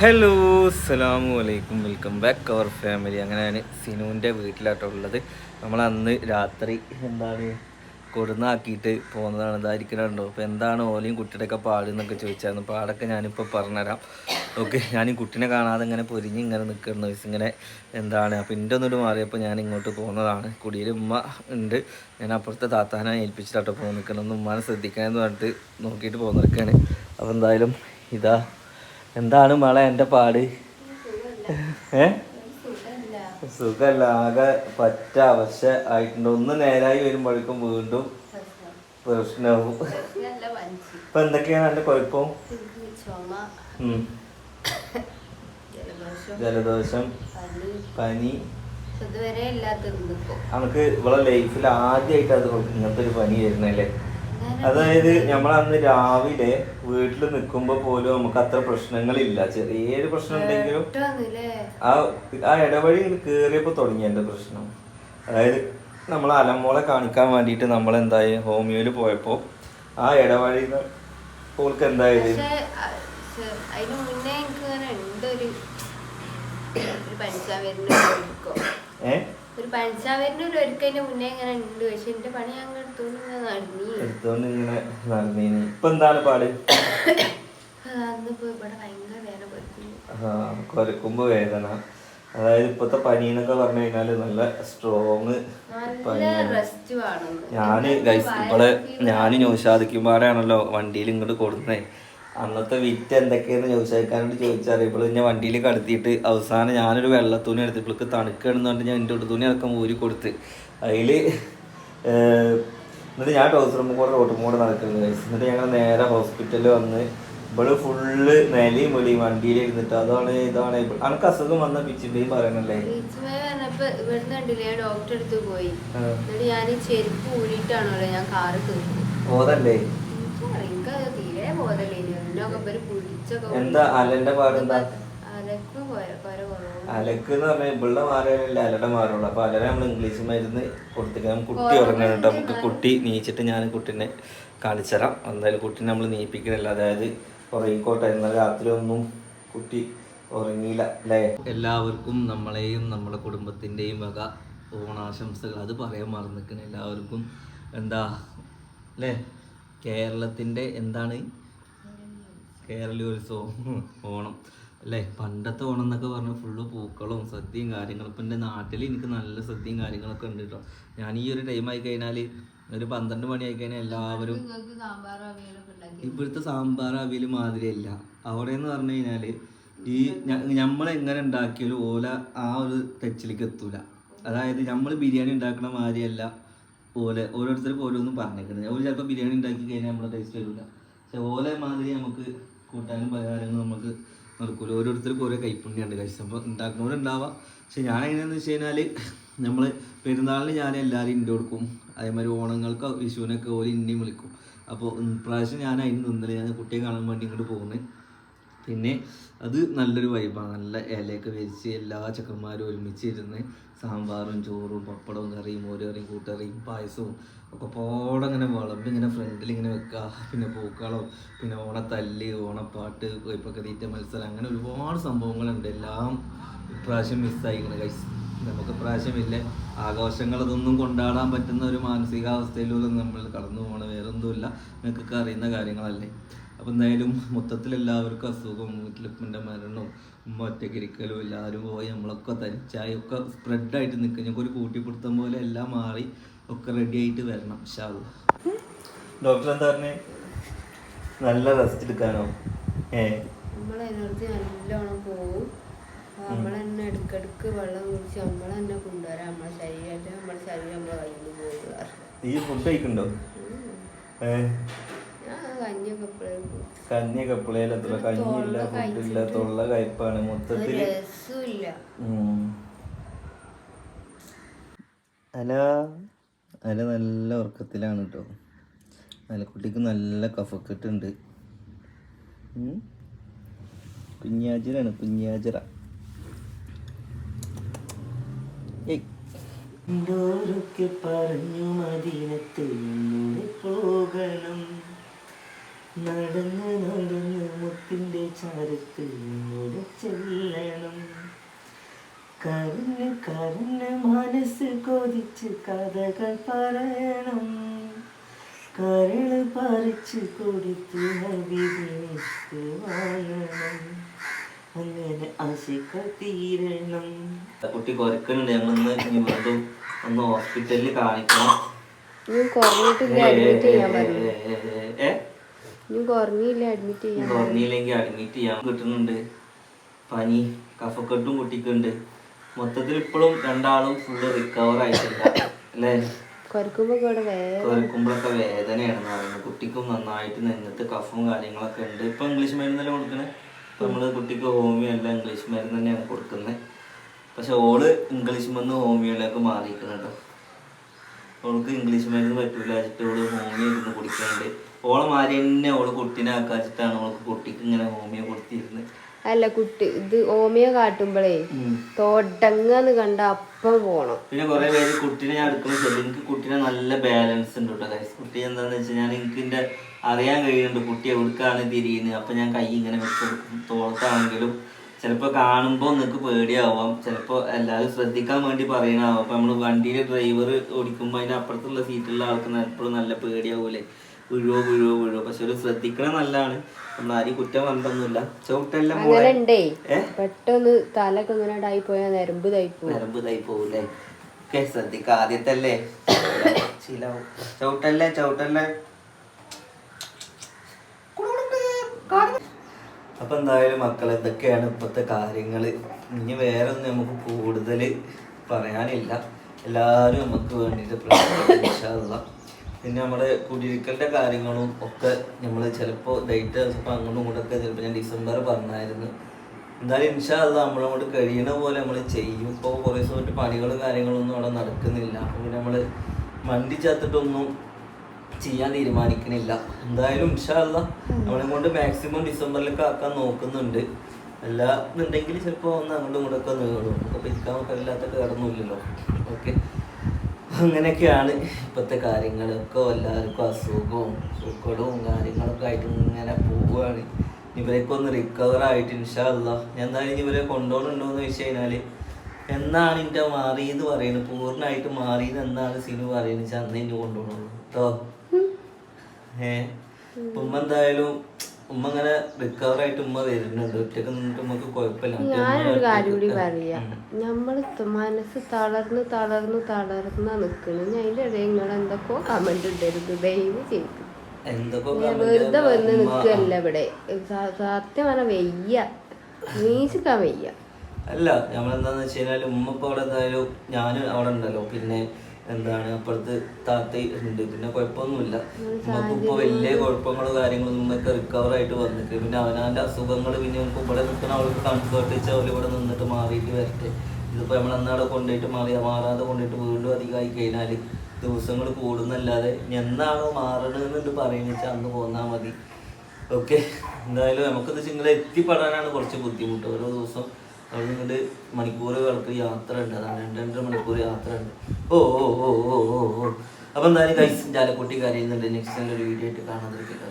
Hello അസ്സാമു അലൈക്കും. Welcome back അവർ family അങ്ങനെയാണ് സിനുവിന്റെ വീട്ടിലാട്ടോ ഉള്ളത്. നമ്മൾ അന്ന് രാത്രി എന്താണ് കൊടുന്നാക്കിയിട്ട് പോകുന്നതാണ് ഇതായിരിക്കണുണ്ടോ അപ്പോൾ എന്താണ് ഓലയും കുട്ടിയുടെയൊക്കെ പാട് എന്നൊക്കെ ചോദിച്ചായിരുന്നു. പാടൊക്കെ ഞാനിപ്പോൾ പറഞ്ഞുതരാം. ഓക്കെ ഞാൻ ഈ കുട്ടീനെ കാണാതെ ഇങ്ങനെ പൊരിഞ്ഞ് ഇങ്ങനെ നിൽക്കുന്ന വയസ്സ് ഇങ്ങനെ എന്താണ്? അപ്പോൾ എന്റെ ഒന്നിട്ട് മാറിയപ്പോൾ ഞാൻ ഇങ്ങോട്ട് പോകുന്നതാണ് കുടിയിൽ ഉമ്മ ഉണ്ട്. ഞാൻ അപ്പുറത്തെ താത്താനെ ഏൽപ്പിച്ചിട്ടാട്ടോ പോകുന്ന നിൽക്കണം ഉമ്മാനെ ശ്രദ്ധിക്കണമെന്ന് പറഞ്ഞിട്ട് നോക്കിയിട്ട് പോകുന്നതൊക്കെയാണ് അപ്പോൾ എന്തായാലും ഇതാ എന്താണ് മോളെ എന്റെ പാട്? ഏ? സുഖല്ല ആകെ പറ്റ അവശ ആയിട്ടുണ്ട്. ഒന്ന് നേരായി വരുമ്പോഴേക്കും വീണ്ടും പ്രശ്നവും. ഇപ്പൊ എന്തൊക്കെയാണ് എന്റെ കുഴപ്പം. ജലദോഷം പനി. നമുക്ക് ഇവിടെ ലൈഫിൽ ആദ്യമായിട്ട് അത് ഇങ്ങനത്തെ ഒരു പനി വരുന്നല്ലേ അതായത് നമ്മളന്ന് രാവിലെ വീട്ടിൽ നിൽക്കുമ്പോ പോലും നമുക്ക് അത്ര പ്രശ്നങ്ങളില്ല. ചെറിയൊരു പ്രശ്നം ഉണ്ടെങ്കിലും ആ ആ ഇടവഴി കേറിയപ്പോ തുടങ്ങി എന്റെ പ്രശ്നം. അതായത് നമ്മൾ അലമോളെ കാണിക്കാൻ വേണ്ടിയിട്ട് നമ്മൾ എന്തായി ഹോമിയോയിൽ പോയപ്പോ ആ ഇടവഴി ഓൾക്ക് എന്തായത്? ഏഹ് അതിന് മുന്നേ എനിക്ക് ഇങ്ങനെ ഉണ്ട് ഒരു ഒരു പഞ്ചാവരിന് ഒരുക്കോ ഏ? ഒരു പഞ്ചാവരിന് ഒരു ഒരുക്കിന്റെ മുന്നേ ഇങ്ങനെ ഉണ്ട്. പക്ഷെ എന്റെ പണി ഞങ്ങൾ എടുത്തോണ്ട് ഇങ്ങനെ നടന്നീ. എടുത്തോണ്ട് ഇങ്ങനെ നടന്നീനി. ഇപ്പൊ എന്താണ് പാട്? അന്നിപ്പോ ഇവിടെ ഭയങ്കര വേദന കൊരക്കുമ്പോ വേദന. അതായത് ഇപ്പത്തെ പനി എന്നൊക്കെ പറഞ്ഞു കഴിഞ്ഞാൽ നല്ല സ്ട്രോങ് ഞാൻ ഞാൻ ഗൈസ് ഇവിടെ ഞാൻ നൗഷാദിക്കുമാരാണല്ലോ വണ്ടിയിൽ ഇങ്ങോട്ട് കൊടുക്കുന്നേ അന്നത്തെ വിറ്റ് എന്തൊക്കെയെന്ന് ചോദിച്ചേക്കാനായിട്ട് ചോദിച്ചാൽ ഇപ്പോൾ ഞാൻ വണ്ടിയിൽ കടത്തിയിട്ട് അവസാനം ഞാനൊരു വെള്ളത്തുണി എടുത്ത് ഇപ്പോൾക്ക് തണുക്കുകയാണെന്ന് പറഞ്ഞിട്ട് ഞാൻ എന്റെ ഒരു തുണി അടക്കം ഊരി കൊടുത്ത്. അതിൽ എന്നിട്ട് ഞാൻ ടൗസറും കൂടെ റോട്ടും കൂടെ നടക്കുന്നത് എന്നിട്ട് ഞങ്ങൾ നേരെ ഹോസ്പിറ്റലിൽ വന്ന് ഇവൾ ഫുള്ള് നിലയും വെളിയും വണ്ടിയിൽ ഇരുന്നിട്ട് അതാണ് ഇതാണ്. അനക്ക് അസുഖം വന്ന പിച്ചിന്റെയും പറയണല്ലേ? ഇവിടുന്ന് കണ്ടില്ലേ ഡോക്ടറെ അടുത്ത് പോയി. എന്നിട്ട് ഞാൻ ഈ ചെരുപ്പ് ഊരിട്ടാണല്ലോ ഞാൻ കാറ് തീർന്നു എനിക്ക് തീരെ ബോധമില്ല ഇവർ പിടിച്ചൊക്കെ എന്താ അലന്റെ പാടെന്താ അലക്ക് കൊര അലക്ക് എന്ന് പറഞ്ഞാൽ ഇവിടെ മാറിയാലല്ലേ അലയുടെ മാറുള്ളൂ അപ്പൊ അലനെ നമ്മൾ ഇംഗ്ലീഷ് മരുന്ന് കൊടുത്തിട്ട് കുട്ടി ഉറങ്ങണം കേട്ടോ. നമുക്ക് കുട്ടി നീച്ചിട്ട് ഞാൻ കുട്ടീനെ കാണിച്ചുതരാം എന്തായാലും കുട്ടീനെ നമ്മൾ നീപ്പിക്കണില്ല. അതായത് ഉറങ്ങിക്കോട്ടെ. എന്നാൽ രാത്രി ഒന്നും കുട്ടി ഉറങ്ങിയില്ല അല്ലേ? എല്ലാവർക്കും നമ്മളെയും നമ്മുടെ കുടുംബത്തിന്റെയും വക ഓണാശംസകൾ. അത് പറയാൻ മറന്നിരിക്കണം എല്ലാവർക്കും എന്താ അല്ലേ? കേരളത്തിന്റെ എന്താണ്? കേരളോത്സവം. ഓണം. അല്ലേ? പണ്ടത്തെ ഓണം എന്നൊക്കെ പറഞ്ഞ ഫുള്ള് പൂക്കളും സദ്യയും കാര്യങ്ങളും. ഇപ്പം എന്റെ നാട്ടിൽ എനിക്ക് നല്ല സദ്യയും കാര്യങ്ങളൊക്കെ ഉണ്ട് കേട്ടോ ഞാൻ ഈ ഒരു ടൈം ആയി കഴിഞ്ഞാൽ ഒരു പന്ത്രണ്ട് മണി ആയി കഴിഞ്ഞാൽ എല്ലാവരും ഇപ്പോഴത്തെ സാമ്പാർ അവിയൽ മാതിരിയല്ല. അവിടെ എന്ന് പറഞ്ഞു കഴിഞ്ഞാൽ ഈ നമ്മൾ എങ്ങനെ ഉണ്ടാക്കിയാലും ഓല ആ ഒരു തെച്ചിലേക്ക് എത്തൂല. അതായത് നമ്മൾ ബിരിയാണി ഉണ്ടാക്കുന്ന മാതിരിയല്ല. ഓല ഓരോരുത്തർക്കും ഓരോന്നും പറഞ്ഞേക്കുന്നത് ഓര് ചിലപ്പോൾ ബിരിയാണി ഉണ്ടാക്കി കഴിഞ്ഞാൽ നമ്മുടെ ടേസ്റ്റ് വരില്ല പക്ഷെ ഓല മാതിരി നമുക്ക് കൂട്ടാനും പലഹാരങ്ങളും നമുക്ക് നടക്കൂല. ഓരോരുത്തർക്കും ഓരോ കൈപ്പുണ്യമുണ്ട് കഴിച്ചത് അപ്പോൾ ഉണ്ടാക്കുന്നവരുണ്ടാവാം. പക്ഷെ ഞാൻ എങ്ങനെയാണെന്ന് വെച്ച് കഴിഞ്ഞാൽ നമ്മൾ പെരുന്നാളിന് ഞാൻ എല്ലാവരും ഇന്റെ കൊടുക്കും. അതേമാതിരി ഓണങ്ങൾക്ക് വിഷുവിനൊക്കെ ഓൽ ഇന്ത്യയും വിളിക്കും. അപ്പോൾ ഇപ്രാവശ്യം ഞാൻ അതിന് നിന്നില്ല. ഞാൻ കുട്ടിയെ കാണാൻ വേണ്ടി ഇങ്ങോട്ട് പോകുന്നത് പിന്നെ അത് നല്ലൊരു വൈബാണ് നല്ല ഇലയൊക്കെ വെച്ച് എല്ലാ ചക്കന്മാരും ഒരുമിച്ച് ഇരുന്ന് സാമ്പാറും ചോറും പപ്പടവും കറിയും മോരുകറിയും കൂട്ടുകറിയും പായസവും ഒക്കെ പോടെ ഇങ്ങനെ വിളമ്പ് ഇങ്ങനെ ഫ്രണ്ടിൽ ഇങ്ങനെ വെക്കുക പിന്നെ പൂക്കളം പിന്നെ ഓണത്തല്ല് ഓണപ്പാട്ട് കൊയ്പ്പൊക്കെ തീറ്റ മത്സരം അങ്ങനെ ഒരുപാട് സംഭവങ്ങളുണ്ട്. എല്ലാം ഇപ്രാവശ്യം മിസ്സായിക്കണ് കൈസ് നമുക്ക് പ്രാവശ്യമില്ല ആഘോഷങ്ങൾ അതൊന്നും കൊണ്ടാടാൻ പറ്റുന്ന ഒരു മാനസികാവസ്ഥയിലൂടെ നമ്മൾ കടന്നു പോകണ വേറൊന്നുമില്ല. നിങ്ങൾക്കൊക്കെ അറിയുന്ന കാര്യങ്ങളല്ലേ. അപ്പം എന്തായാലും മൊത്തത്തിൽ എല്ലാവർക്കും അസുഖവും വീട്ടിലിപ്പന്റെ മരണവും ഉമ്മ ഒറ്റയ്ക്കിരിക്കലും എല്ലാവരും പോയി നമ്മളൊക്കെ തനിച്ചായി ഒക്കെ സ്പ്രെഡായിട്ട് നിൽക്കുക ഞങ്ങൾക്ക് ഒരു കൂട്ടിപ്പിടുത്തം പോലെ എല്ലാം മാറി ഒക്കെ റെഡി ആയിട്ട് വരണം ഷാവ് ഡോക്ടർ എന്താ പറഞ്ഞേ? നല്ല റെസ്റ്റ് എടുക്കാനോ? ഏ? നമ്മളെ എനർജി നല്ലോണം പോവും നമ്മൾ തന്നെ ഇടക്കിടക്ക് വെള്ളം കുടിച്ച് നമ്മൾ തന്നെ കൊണ്ടുവരാം. നമ്മളെ ശരീരം നമ്മളെ കയ്യിൽ പോകുക ഈ ഫുഡ് കഴിക്കണ്ടോ ഏ? കഞ്ഞിയൊക്കെ കപ്പിളയില്ല കഞ്ഞിയില്ല ഫുഡില്ല തൊള്ള കയ്പാണ് മൊത്തത്തിൽ അല അല നല്ല ഉറക്കത്തിലാണ് കേട്ടോ അലക്കുട്ടിക്ക് നല്ല കഫക്കെട്ടുണ്ട്. കുഞ്ഞാജരാണ് കുഞ്ഞാജിറ. ഏയ്. പറഞ്ഞു പോകണം നടന്ന് നടന്ന് മുത്തിന്റെ ചാരത്ത് മുടച്ചെല്ലണം. ചെല്ലണം കരഞ്ഞ് കരഞ്ഞ് മനസ്സ് കൊതിച്ച് കഥകൾ പറയണം. കരൾ പറിച്ച് കൊടുത്ത് വാങ്ങണം. അങ്ങനെ ആശിക്ക തീരണം. കുട്ടി കൊരക്കുന്നുണ്ട് ഞങ്ങളൊന്ന് ഇനി വീണ്ടും ഒന്ന് ഹോസ്പിറ്റലിൽ കാണിക്കണം കുറഞ്ഞില്ല അഡ്മിറ്റ് ചെയ്യാൻ? കുറഞ്ഞില്ലെങ്കിൽ അഡ്മിറ്റ് ചെയ്യാൻ കിട്ടുന്നുണ്ട്. പനി കഫക്കെട്ടും കുട്ടിക്കുണ്ട്. മൊത്തത്തിൽ ഇപ്പോഴും രണ്ടാളും ഫുള്ള് റിക്കവർ ആയിട്ടില്ല അല്ലേ? കുറക്കുമ്പോ ഇവിടെ വേറെ കുരക്കുമ്പോഴൊക്കെ വേദനയാണെന്ന് പറയുന്നത്. കുട്ടിക്കും നന്നായിട്ട് നെഞ്ഞത്ത് കഫും കാര്യങ്ങളൊക്കെ ഉണ്ട്. ഇപ്പൊ ഇംഗ്ലീഷ് മരുന്നല്ലേ കൊടുക്കണേ? ഇപ്പൊ നമ്മൾ കുട്ടിക്ക് ഹോമിയോ അല്ല ഇംഗ്ലീഷ് മരുന്ന് തന്നെയാണ് കൊടുക്കുന്നത്. പക്ഷെ ഓൾ ഇംഗ്ലീഷ് മരുന്ന് ഹോമിയോയിലേക്ക് മാറിയിരിക്കുന്നുണ്ടോ. ഓൾക്ക് ഇംഗ്ലീഷ് മരുന്ന് പറ്റൂല. വെച്ചിട്ട് ഓൾ ഹോമിയോ ഇരുന്ന് കുടിക്കുന്നുണ്ട്. ഓളെ മാതിരി തന്നെ ഓൾ കുട്ടീനെ ആക്കാച്ചിട്ടാണ് ഓൾക്ക് കുട്ടിക്ക് ഇങ്ങനെ ഹോമിയോ കൊടുത്തിരുന്നത് അല്ല കുട്ടി ഇത് ഓമിയോ കാട്ടുമ്പോഴേ തോട്ടങ്ങന്ന് കണ്ട അപ്പം പോണം. പിന്നെ കുറെ പേര് കുട്ടിനെ ഞാൻ എടുക്കുന്ന ശരി എനിക്ക് കുട്ടീനെ നല്ല ബാലൻസ് ഉണ്ട് കേട്ടോ ഗൈസ് കുട്ടി എന്താന്ന് വെച്ചാൽ ഞാൻ എനിക്ക് എന്റെ അറിയാൻ കഴിയുന്നുണ്ട് കുട്ടി എവിടുക്കാണ് തിരിയുന്നത്. അപ്പൊ ഞാൻ കൈ ഇങ്ങനെ വെച്ച് തോളത്താണെങ്കിലും ചിലപ്പോൾ കാണുമ്പോൾ നിങ്ങൾക്ക് പേടിയാവാം. ചിലപ്പോൾ എല്ലാവരും ശ്രദ്ധിക്കാൻ വേണ്ടി പറയണാവാം അപ്പൊ നമ്മൾ വണ്ടിയിലെ ഡ്രൈവർ ഓടിക്കുമ്പോൾ അതിന്റെ അപ്പുറത്തുള്ള സീറ്റുള്ള ആൾക്ക് എപ്പോഴും നല്ല പേടിയാവൂലേ. വീഴുവോ വീഴുവോ വീഴുവോ പക്ഷെ ഒരു ശ്രദ്ധിക്കണ നല്ലതാണ്. നമ്മൾ ആരും കുറ്റം വന്നൊന്നുമില്ല ചവിട്ടെല്ലാം പെട്ടെന്ന് തലൊക്കെ ഇങ്ങനെ ഇടായി പോയാൽ നരമ്പ് തായി പോകും നരമ്പ് തായി പോകൂലേ ഓക്കെ ശ്രദ്ധിക്ക ആദ്യത്തല്ലേ? ശീലാവും. ചവിട്ടല്ലേ ചവിട്ടല്ലേ? അപ്പൊ എന്തായാലും മക്കൾ എന്തൊക്കെയാണ് ഇപ്പോഴത്തെ കാര്യങ്ങൾ ഇനി വേറെ ഒന്നും നമുക്ക് കൂടുതൽ പറയാനില്ല. എല്ലാവരും നമുക്ക് വേണ്ടിയിട്ട് പ്രാർത്ഥിക്കാം. പിന്നെ നമ്മുടെ കുടിയിരിക്കലിന്റെ കാര്യങ്ങളും ഒക്കെ നമ്മൾ ചിലപ്പോൾ ഡേറ്റ് ചിലപ്പോൾ അങ്ങോട്ടും ഇങ്ങോട്ടൊക്കെ ചിലപ്പോൾ ഞാൻ ഡിസംബർ പറഞ്ഞായിരുന്നു. എന്തായാലും ഇൻഷാ അല്ല നമ്മളങ്ങോട്ട് കഴിയണ പോലെ നമ്മൾ ചെയ്യും. ഇപ്പോൾ കുറേ ദിവസമായിട്ട് പണികളും കാര്യങ്ങളൊന്നും അവിടെ നടക്കുന്നില്ല. പിന്നെ നമ്മൾ വണ്ടി ചേർത്തിട്ടൊന്നും ചെയ്യാൻ തീരുമാനിക്കണില്ല. എന്തായാലും ഇൻഷാല്ല നമ്മളെ കൊണ്ട് മാക്സിമം ഡിസംബറിലേക്ക് ആക്കാൻ നോക്കുന്നുണ്ട്. അല്ല എന്നുണ്ടെങ്കിൽ ചിലപ്പോൾ ഒന്ന് അങ്ങോട്ടും ഇങ്ങോട്ടൊക്കെ നീളും. അപ്പോൾ ഇരിക്കാൻ ഇല്ലാത്ത കേടൊന്നുമില്ലല്ലോ ഓക്കെ അങ്ങനെയൊക്കെയാണ് ഇപ്പോഴത്തെ കാര്യങ്ങളൊക്കെ എല്ലാവർക്കും അസുഖവും സുഖവും കാര്യങ്ങളൊക്കെ ആയിട്ട് ഇങ്ങനെ പോവുകയാണ്. ഇവരൊക്കെ ഒന്ന് റിക്കവർ ആയിട്ട് ഇൻഷാല്ല ഞാൻ എന്തായാലും ഇവരെ കൊണ്ടുപോകുന്നുണ്ടോ എന്ന് വെച്ച് കഴിഞ്ഞാൽ എന്നാണ് എന്റെ മാറിയത് പറയുന്നത്? പൂർണമായിട്ട് മാറിയത് എന്നാണ് സിനു പറയുന്നത്? വെച്ചാൽ അന്ന് എന്റെ കൊണ്ടുപോകണുള്ളൂ കേട്ടോ ഏ? ഉമ്മ എന്തായാലും ഉമ്മ ഇങ്ങനെ റിക്കവർ ആയിട്ട് ഉമ്മ വരുന്നുണ്ട്. ഒറ്റയ്ക്ക് നിന്നിട്ട് ഉമ്മക്ക് കുഴപ്പമില്ല. ഞാനൊരു കാര്യം കൂടി പറയാ. നമ്മൾ മനസ്സ് തളർന്ന് തളർന്ന് തളർന്ന നിക്കണ്. ഞാൻ അതിന്റെ ഇടയിൽ നിങ്ങൾ എന്തൊക്കെയോ കമന്റ് ഇടരുത്. ദയവ് ചെയ്തു. വെറുതെ വന്ന് നിക്കല്ല ഇവിടെ. സ- സത്യം പറഞ്ഞ വെയ്യ. നീച്ചിക്കാൻ വയ്യ. അല്ല നമ്മളെന്താന്ന് വെച്ച് കഴിഞ്ഞാൽ ഉമ്മ ഇപ്പൊ അവിടെ എന്തായാലും ഞാനും അവിടെ ഉണ്ടല്ലോ. പിന്നെ എന്താണ് അപ്പുറത്ത് താത്ത ഉണ്ട്. പിന്നെ കുഴപ്പമൊന്നുമില്ല. നമുക്ക് ഇപ്പൊ വലിയ കുഴപ്പങ്ങളോ കാര്യങ്ങളൊന്നും നമുക്ക് റിക്കവർ ആയിട്ട് വന്നിട്ട് പിന്നെ അവനാന്റെ അസുഖങ്ങൾ പിന്നെ നമുക്ക് ഇവിടെ നിൽക്കുന്ന അവൾക്ക് കംഫേർട്ട് വെച്ച് അവർ ഇവിടെ നിന്നിട്ട് മാറിയിട്ട് വരട്ടെ. ഇതിപ്പോ നമ്മൾ അന്നവിടെ കൊണ്ടുപോയിട്ട് മാറി മാറാതെ കൊണ്ടുപോയിട്ട് വീണ്ടും അധികമായി കഴിഞ്ഞാൽ ദിവസങ്ങൾ കൂടുന്നല്ലാതെ എന്നാണോ മാറണമെന്നുണ്ട് പറയുന്നത് വെച്ചാൽ അന്ന് പോന്നാൽ മതി. ഓക്കെ എന്തായാലും നമുക്കിത് ചിങ്ങളെ എത്തിപ്പെടാനാണ് കുറച്ച് ബുദ്ധിമുട്ട്. ഓരോ ദിവസം അവിടെ നിന്നിട്ട് മണിക്കൂറുകൾക്ക് യാത്ര ഉണ്ട് അതാണ് രണ്ട് രണ്ടര മണിക്കൂർ യാത്ര ഉണ്ട് ഓ ഓ ഓ ഓ ഓ ഓ. അപ്പം എന്തായാലും കൈസ് ജാലക്കുട്ടി കരയുന്നുണ്ട്. നെക്സ്റ്റ് ഒരു വീഡിയോ ആയിട്ട് കാണാതിരിക്കില്ല